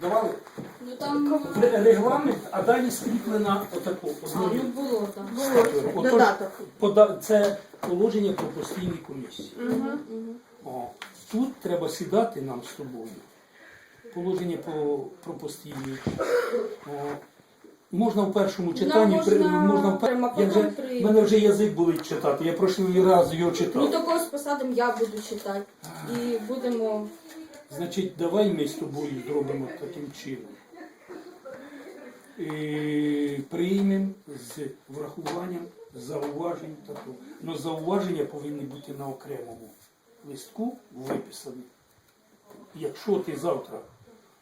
Давали Ну там регламент, а далі скріплена отако. а, ну було так. Отож, Додаток. пода- Це положення про постійні комісії. О, тут треба сідати нам з тобою. Положення по, про постійні. О, можна в першому читанні, можна при- можна в пер- прямо я вже, потім при- в мене вже язик болить читати. Я прошлий раз його Ну читав. такого з посадом я буду читати. І будемо. Значить, давай ми з тобою зробимо таким чином. І приймемо з врахуванням зауважень такого. Но зауваження повинні бути на окремому листку виписані. Якщо ти завтра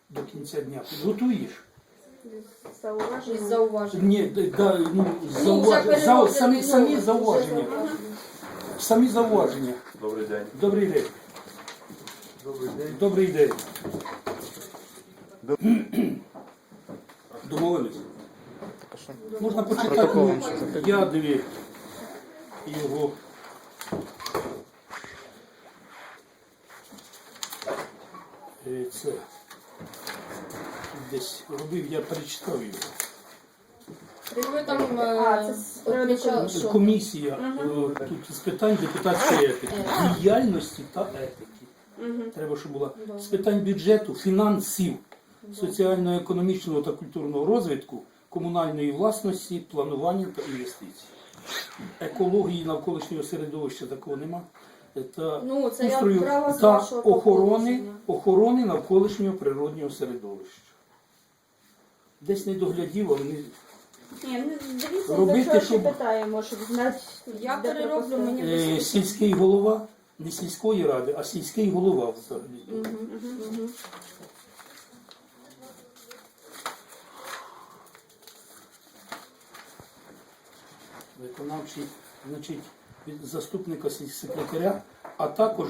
до кінця дня підготуєш, Із зауважень. ні, да, ну, зауваження, за, самі, ну, самі зауваження. зауваження. Самі зауваження. Добрий день. Добрий день. Добрий день. Добрий день. Домовились? Можна почитати. Ну. Я диві його. Е, Це десь робив, я перечитав його. Ви там е, А, це з приводу відмічали. Комісія е, тут з питань депутатської етики, діяльності та етики. Треба, щоб була з питань бюджету, фінансів, соціально-економічного та культурного розвитку, комунальної власності, планування та інвестицій. Екології навколишнього середовища такого нема. Е, Та Ну, це устрою та охорони, охорони навколишнього природнього середовища. Десь не доглядів, але не Ні, ну дивіться, Робити, за що щоб- ще питаємо, щоб знати. Я де перероблю, пропустити. мені Е, сільський голова, не сільської ради, а сільський голова взагалі. Виконавчий, значить, від заступника секретаря, а також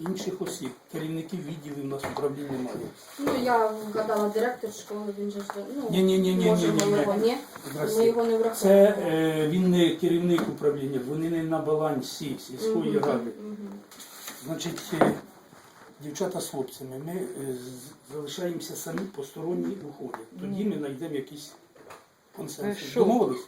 інших осіб, керівників відділів у нас управління немає. Ну, я вгадала директор школи, він же ж, ну, Ні-ні-ні-ні-ні-ні. може, ми його ні. Здрасте. Ми його не Це е, він не керівник управління, вони не на балансі сільської ради. Мгм. Значить, е, дівчата з хлопцями, ми е, з- залишаємося самі, посторонні виходять. Тоді ми знайдемо якийсь консенсус. Що? Домовились?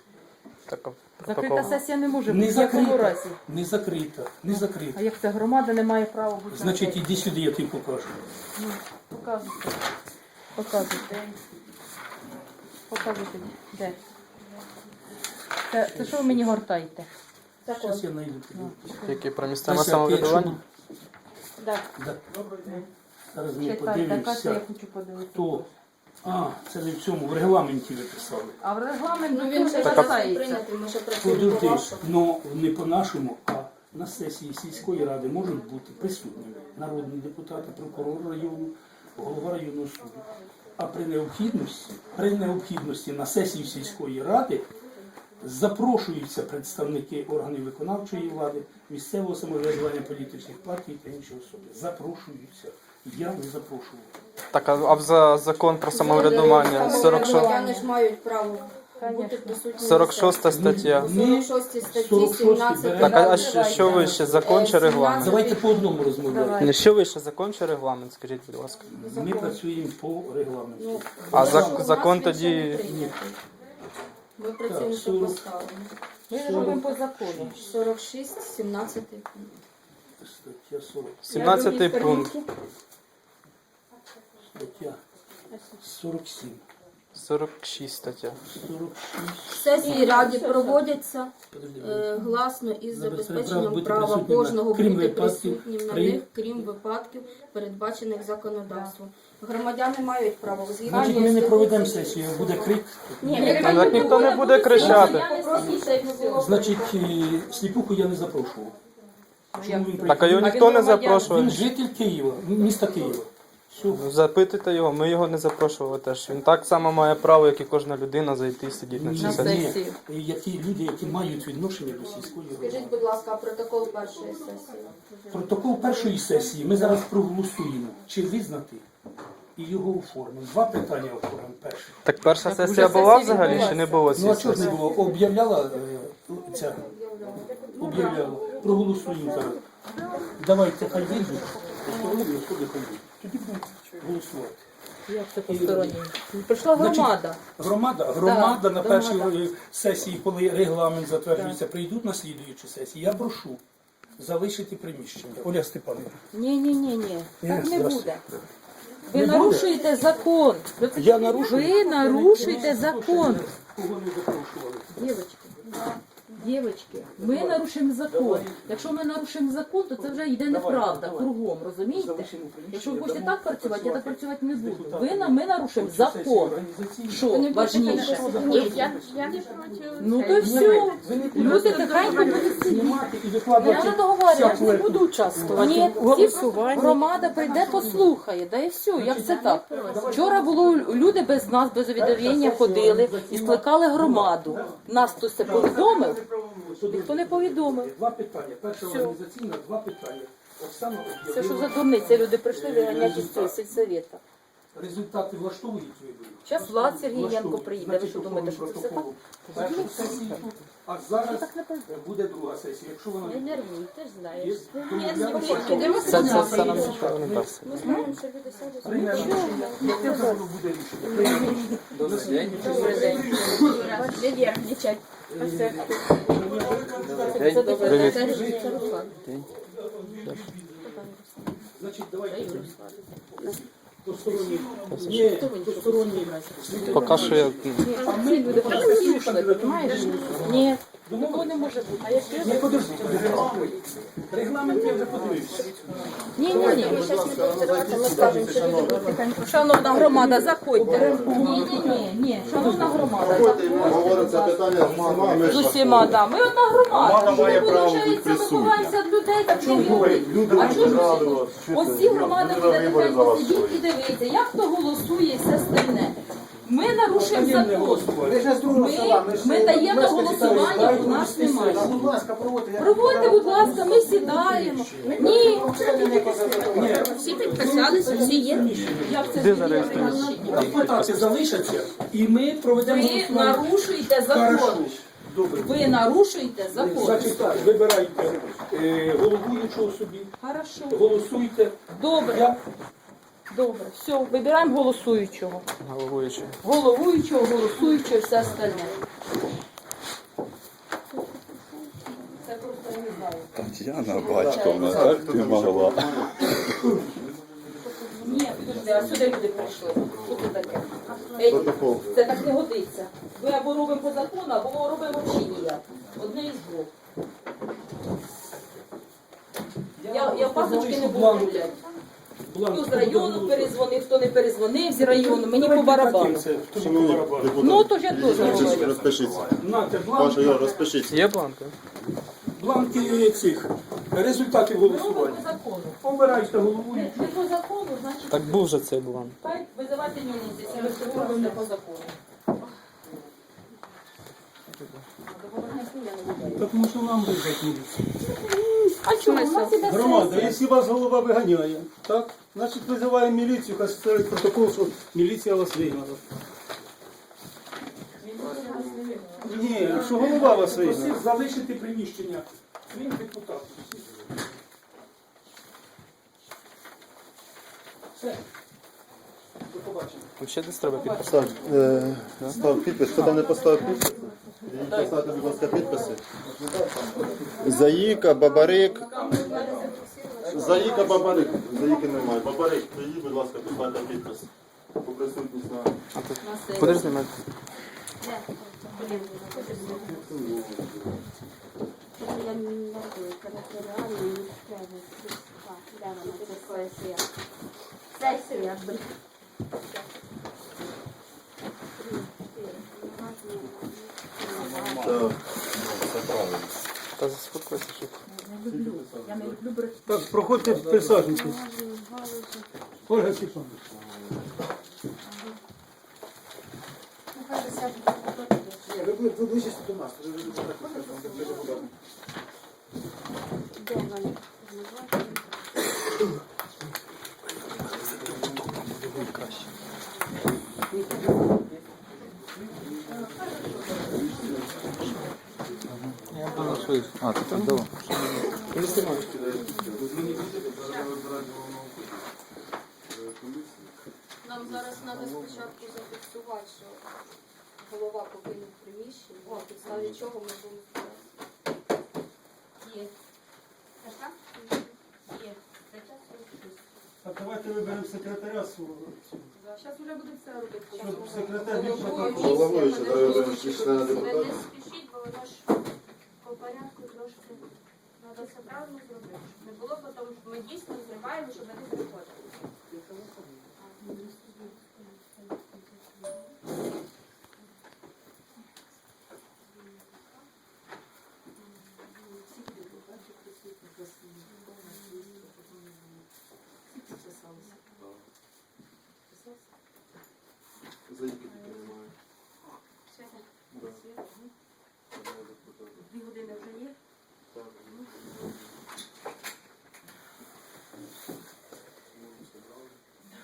Так, Закрита сесія не може Не бути в якому закрита. разі. Не закрита, не закрита. А як це громада не має права бути? Значить, іди сюди, я тобі покажу. Ну, показуйте. Показуйте. Показуйте. Де? Це, це що ви мені гортаєте? Зараз я знайду тобі. Які про місцеве Тася, ти самоврядування? Да. Да. Зараз ми Читайте, яка це я подивимося, хочу подивитися. хто. А, це не в цьому, в регламенті ви писали. А в регламент Ну, він зараз касається. прийнятий, ми ще працюємо по Подожди, вашому. ну не по-нашому, а на сесії сільської ради можуть бути присутніми народні депутати, прокурор району, голова районного суду. А при необхідності, при необхідності на сесії сільської ради запрошуються представники органів виконавчої влади, місцевого самоврядування політичних партій та інші особи. Запрошуються. Я не запрошував. Так, а а за закон про самоврядування 46, Громадяни ж мають право бути присутніми. 46 стаття. 46 статті 46 17. Так, а, а що, що вище, закон чи регламент? Давайте по одному розмовляємо. Не що вище, закон чи регламент, скажіть, будь ласка. Ми працюємо по регламенту. Ну, А зак- закон тоді-. Ми працюємо Так, що 40. поставимо. Ми робимо по закону. 46, 17. Стаття 40. 17 пункт. Стаття 47. 46 стаття. 46. Сесії раді проводяться Подожди, е, гласно із Забезпечення забезпеченням бути права присутнім на- кожного крім бути випадків присутнім на при- них, крім випадків, передбачених законодавством. Громадяни мають право згідно Значить, ми не проведемо сесію, буде крик. А так ніхто не буде кричати. Значить, е, сліпуху я не запрошував. Чому він Так, а його ніхто не Він житель Києва, міста Києва. Все. Ну, Запитуйте його, ми його не запрошували теж. Він так само має право, як і кожна людина, зайти і сидіти на цій сесії. сесію. Які люди, які мають відношення до сільської Скажіть, будь ласка, протокол першої сесії. Протокол першої сесії ми зараз проголосуємо. Чи визнати і його оформимо. Два питання оформимо перше. Так перша Так, сесія була сесія взагалі чи не було Ну а цієї чого ж не сесії? було? Об'являла е, ця об'являла. Проголосуємо зараз. Давайте хай вийдуть, особи хай вийдуть. Тоді будемо голосувати. Як це посторонні? Прийшла громада. Громада, громада на першій громада. е, сесії, коли регламент затверджується, прийдуть на слідуючу сесію. Я прошу залишити приміщення. Оля Степанівна. Ні, ні, ні, ні. Так не буде. Ви нарушуєте закон. Я нарушую. Ви нарушуєте закон. Кого не запрошували? Дівочки, дівочки, ми нарушимо закон. Якщо ми нарушимо закон, то це вже йде неправда кругом, розумієте? Якщо ви будете дамо так працювати, я так працювати не буду. Ви на ми нарушимо закон. Що важніше? Я, я не проти. Ну то й все. Ви Люди тихенько будуть сидіти. Не викладати. треба договорювати, не буду участвувати. Ні, всі- громада прийде, послухає, да і все. Як це так? Вчора було люди без нас, без увідомлення ходили і скликали громаду. Нас хтось це повідомив, ніхто не повідомив. Два питання. Перше організаційне, два питання. Оксана Це що за дурниця? Люди прийшли виганяти із цього сільсовета. результати влаштовують виборів. Зараз Влад Сергієнко Влаштовують. приїде. Ви Значить, що думаєте, що це все так? Першу сесію а зараз буде друга сесія. Якщо вона Не нервуй, ти ж знаєш. то я Ідемо Це, це, це нам не дасть. Ми знаємо, що люди сядуть. приймемо рішення. Яке буде рішення? Приймемо рішення. Добрий день. Не нервничать. Значить, давайте посторонні. Ні, посторонні. Поки що я. А ми Ні, такого не може бути. А якщо Не подожди, Регламент я вже подивився. ні, ні, ні. Ми зараз не будемо зриватися, ми скажемо, що люди будуть тихенько. Шановна громада, заходьте. Ні, ні, ні, ні. Шановна громада, це питання з усіма. Ми з усіма, да. Ми одна громада. Громада має Ми, право виходить, присутня. Ми ховаємося від людей, так не люди. люди А чого ж? Ось ці громади Люди буде тихенько сидіти і дивитися, як хто голосує і все остальне. Ми нарушуємо закон. Ми- ми ми даємо голосування, у нас немає. Будь ласка, проводьте. Будь ласка, ми сідаємо. Ні, Всі підписалися, всі є. як це? Депутати залишаться, і ми проведемо Ви нарушуєте закон. Добре. Ви нарушуєте закон. Значить так, вибирайте е, головуючого собі, Хорошо. голосуйте. Добре, Я добре. Все, вибираємо голосуючого. Головуючий. Головуючого, голосуючого, і все остальне. Це просто я не знаю. Тетяна Батьковна, так ти могла. Ні, а сюди люди прийшли. Що це таке? Ей, це так не годиться. Ви або робимо по закону, або робимо взагалі ніяк. Одне із двох. Я, я пасочки не буду гуляти. Хто з району перезвонив, хто не перезвонив з району, мені по барабану. Шановні. Ну, то ж я теж говорю. розпишіться. Нате Паша, бланк, Йо, розпишіться. Є бланки? бланки цих результатів Ну, по голосування. закону. Обирайте Не, не по закону, значить, Так був же цей бланк. хай визивайте міліцію, якщо ви це робите не по закону. Тому що нам міліцію. А чому? У нас іде Громада, сесія. якщо вас голова виганяє, так? Значить визиваємо міліцію, хай ставить протокол, що міліція вас вигнала. Ні, що голова вас вигнала. Просив залишити приміщення своїм депутатам. Все. До побачення. Ще десь треба підписати. Став, е, став підпис. Хто там не поставив підпис? Поставте, будь ласка, підписи. Заїка, Бабарик. Заїка, Бабарик. Заїки немає. Бабарик, приїдь, будь ласка, поставте підпис. По присутність на... Куди знімати? Я не нервую, територіальна місцевість. Де вона, це сесія? Сесія, блін. Так, це правильно. Та заспокойся, що. Так, проходьте, присаджуйтесь. Ольга Степановна. Ви будете ближче до нас. Я буду свої. А, ти так дало. Нам зараз треба спочатку зафіксувати, що голова покинув приміщення, на підставі чого ми будемо збиратися. Є. Так? Є. Стаття 46. А давайте виберемо секретаря свого. Зараз вже буде все робити. Щоб секретар більше Головою мене треба вилучили. члена депутата. не спішіть, бо воно ж по порядку трошки треба все правильно зробити. Щоб Не було потім, що ми дійсно зриваємо, щоб вони приходили. Заїки тут немає. Сьогодні? Да. Одного депутата. Дві години вже є. Так.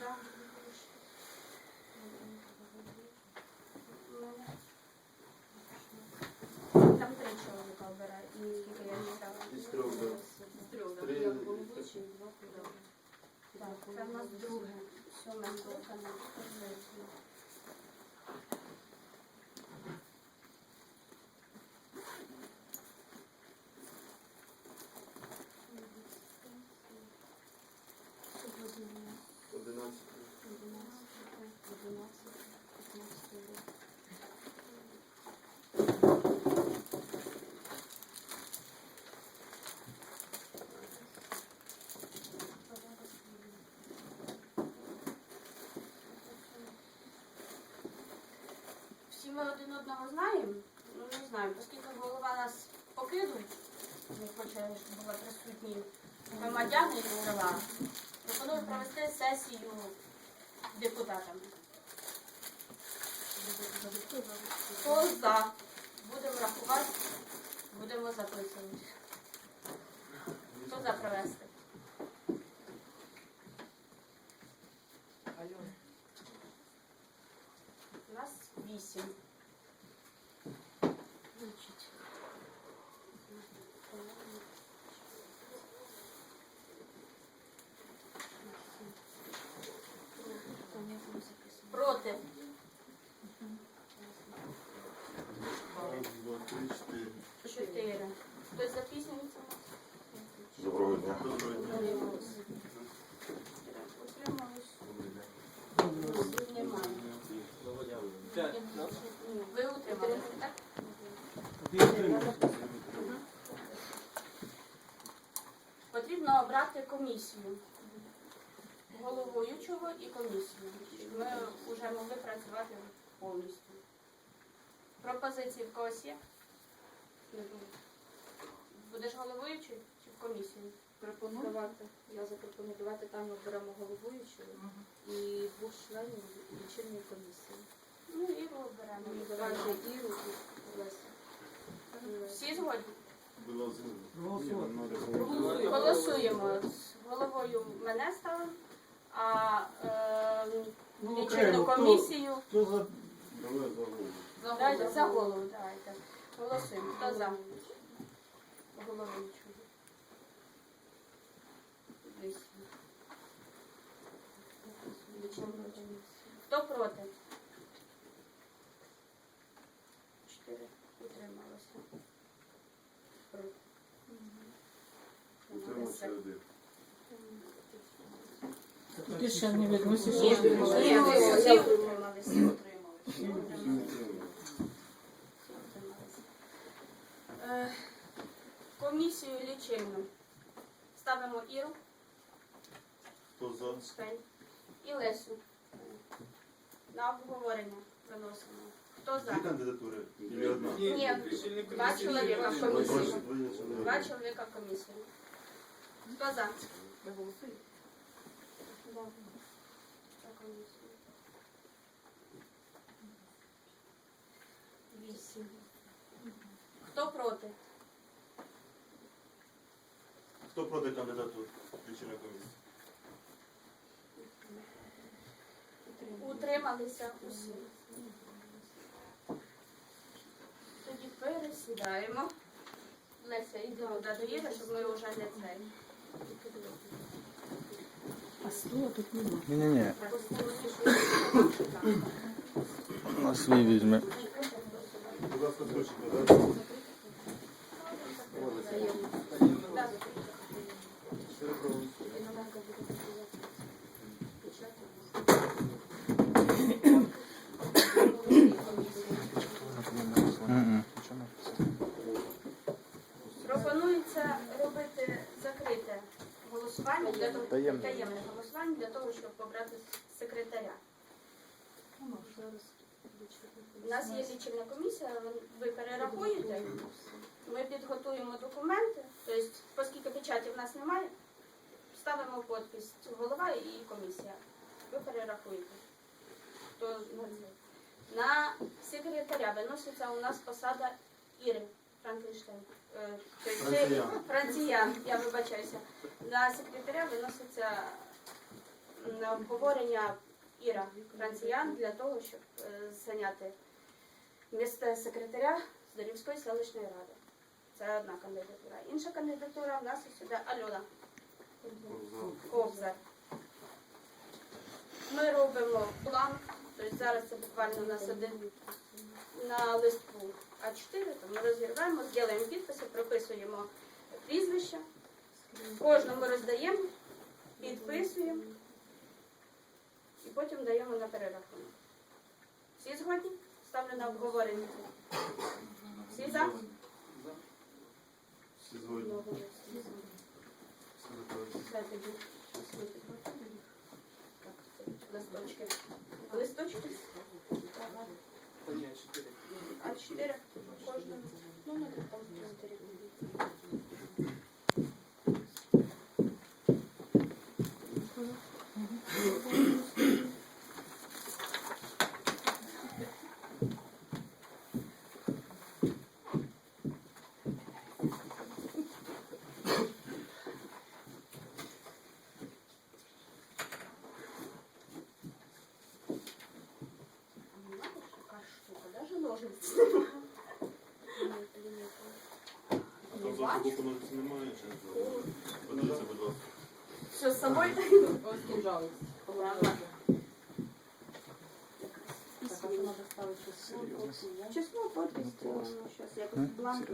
Да. Там три чоловіка обирають, і скільки я не знала. Із трьох, да. З трьох, да. Три. Я головуючий, два подали. Так, це в нас друге. Сьоме скликання. Одинадцять. Всі ми один одного знаємо? Ну, не знаю, оскільки голова нас покинув, не хоче, щоб були присутні громадяни із села, пропоную провести сесію депутатами. Хто за? Будемо рахувати, будемо записувати. Хто за провести? У нас вісім. Проти. Раз, два, три, чотири. Чотири. Хтось запізнюється? Доброго дня. Доброго дня. Утримались. Немає. Ви утрималися, так? Потрібно обрати комісію. Головуючого і комісію. Щоб ми вже могли працювати повністю. Пропозиції в когось є? Не. Будеш головуючий чи в комісію? Пропонувати. Я запропоную, давайте там оберемо головуючого і двох членів лічильної комісії. Ну, Іру оберемо. Ну, Давайте Іру і Лесю. Всі згодні? Було згодно. Голосуємо. З головою мене ставимо, а е, Ну, лічильну комісію Хто за Давай за голову. давайте за голову. Давайте. Голосуємо. Хто за? Вісім. Лічильну. Хто проти? Чотири. Утрималося. Проти. Утримався один. Ти ще не відносиш. Ні, ні, всі утрималися. Комісію лічильну. Ставимо Іру, Хто за? І Лесю. На обговорення виносимо. Хто за? Дві кандидатури? Одна? Ні, два чоловіка в комісії. Два чоловіка в комісії. Хто за? Ви голосуєте? Вісім. Хто проти? Хто проти кандидатур? Лічильної комісії. Утрималися усі. Тоді пересідаємо. Леся, йдемо до довіри, щоб ми вже не цей. Ні-ні-ні. На свій візьме. Будь ласка? Мгм. Пропонується робити закрите голосування для того, Таємне. таємне голосування для того, щоб обрати секретаря. У нас є лічильна комісія, ви- перерахуєте, ми підготуємо документи, тобто, оскільки печаті в нас немає, ставимо підпис голова і комісія. Ви перерахуєте. На це? На секретаря виноситься у нас посада Іри Франкенштейн. Е. Франціян, я вибачаюся. На секретаря виноситься на обговорення Іра Франціян для того, щоб е, зайняти місце секретаря Здорівської селищної ради. Це одна кандидатура. Інша кандидатура в нас сюди Альона Ковзар. Ми робимо план, тобто зараз це буквально у нас один на листку А4, то ми розірваємо, зробимо підписи, прописуємо прізвище, кожному роздаємо, підписуємо і потім даємо на перерахунок. Всі згодні? Ставлю на обговорення. Всі за? Всі згодні. Все тоді. Листочки. Листочки? А в кожному. Ну, не Боку немає, чи? Подивіться, будь ласка. Все, с собой? Число, подпись, сейчас я бланк.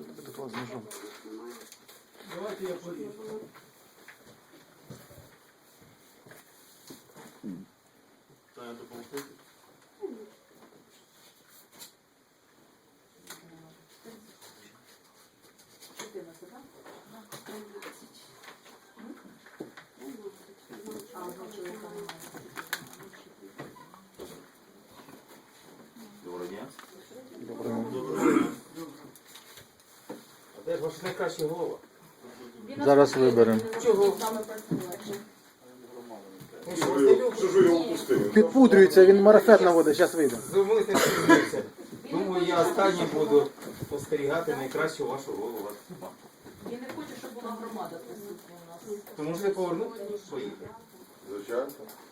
Давайте я поріжу. Дня. Доброго дня. А де ж ваш найкращий голова? Зараз виберемо. Чого? Ну, що, ж ви його пустили? Підпудрюється, він марафет наводить, зараз вийде. Спізнився. Думаю, я останній буду спостерігати найкращого вашого голову. Я не хочу, щоб була громада присутня у нас. То можна повернути? Поїхати. Звичайно.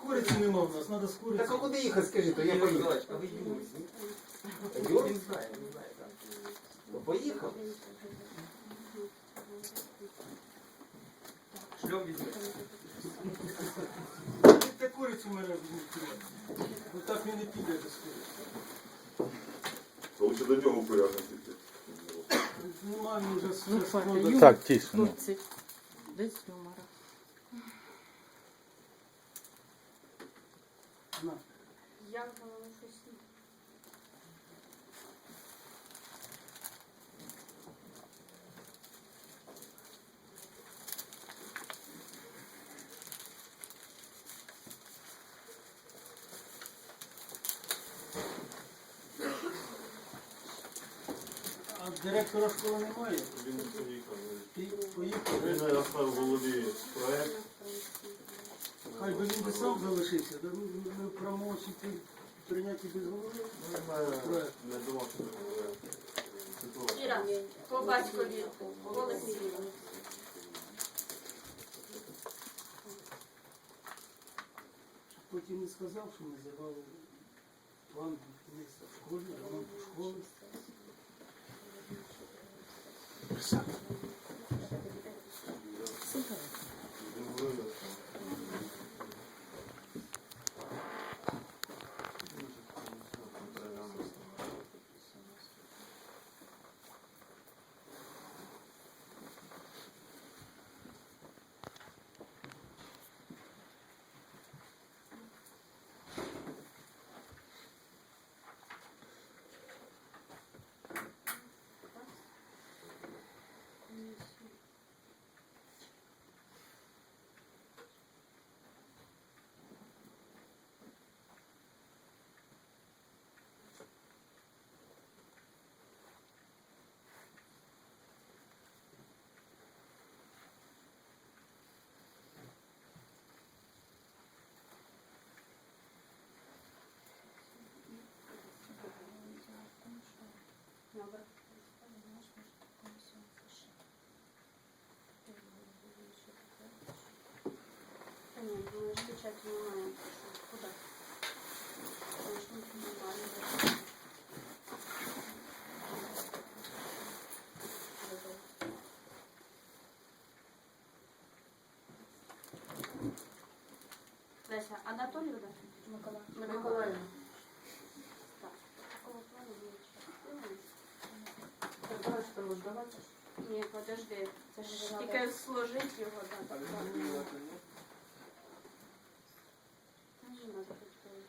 Куриці нема в нас, треба з куриці. Так а куди їхати, скажи, то я поїхав. А ви Юрій? Юрій? Він знає, він знає, так. То поїхав. Шльом візьме. Та курицю мене візьмуть. Ну так він не піде без куриці. Лучше до нього порядок піти. Нема він вже Ну, все Фаня, сходить. Юра. Так, тісно. Хлопці, десь юмора. На. Я думаю, щось. А школи немає? Він поїхав. Ти поїхав. Він оставив в голові проект. Хай би він би сам залишився, да ну, ми в правомочі прийняти без голови. Проект. Не думав, що це буде. ситуація. Іра, по батькові Олексій. Потім не сказав, що ми зірвали план будівництва в школі, ремонту школи. Він немає. Куди? Помічник немає. Леся, Анатоліївна? Миколаївна. Миколаївна. Так. Такого плану є. Ні, подожди. Це ж тільки сложить його. Так, так. Це ж надо підставити.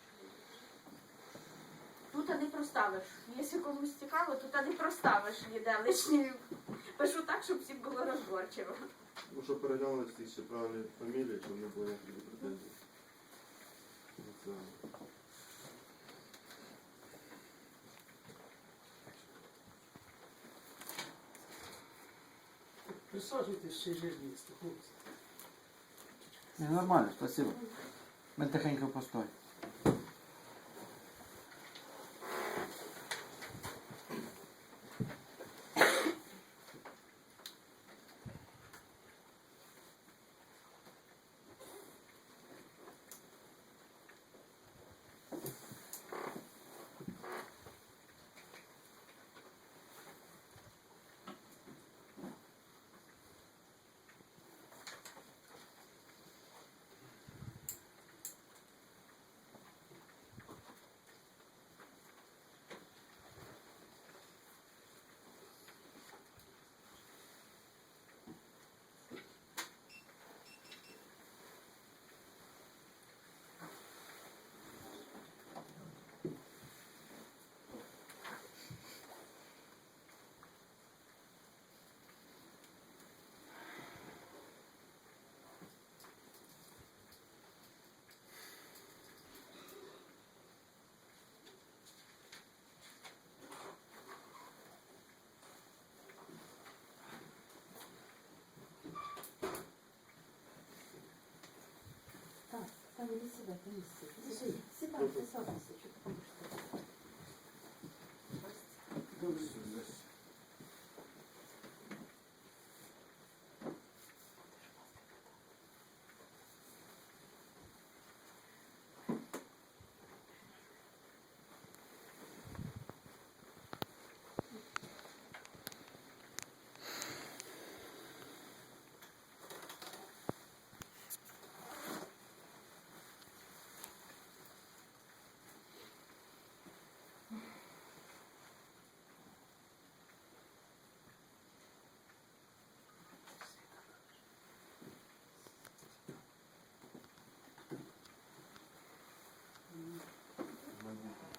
Тут не проставиш. Якщо комусь цікаво, тут не проставиш ніде лишні. Пишу так, щоб всім було розборчиво. Ну, щоб переглянули всі ще правильні фамілії, щоб не було ніяких претензій. Це... Присаджуйтесь ще жирністи, хлопці. Не, нормально, спасибо. Ми тихенько постой. Так, там іди сюди, сідайте, сідайте, сідайте.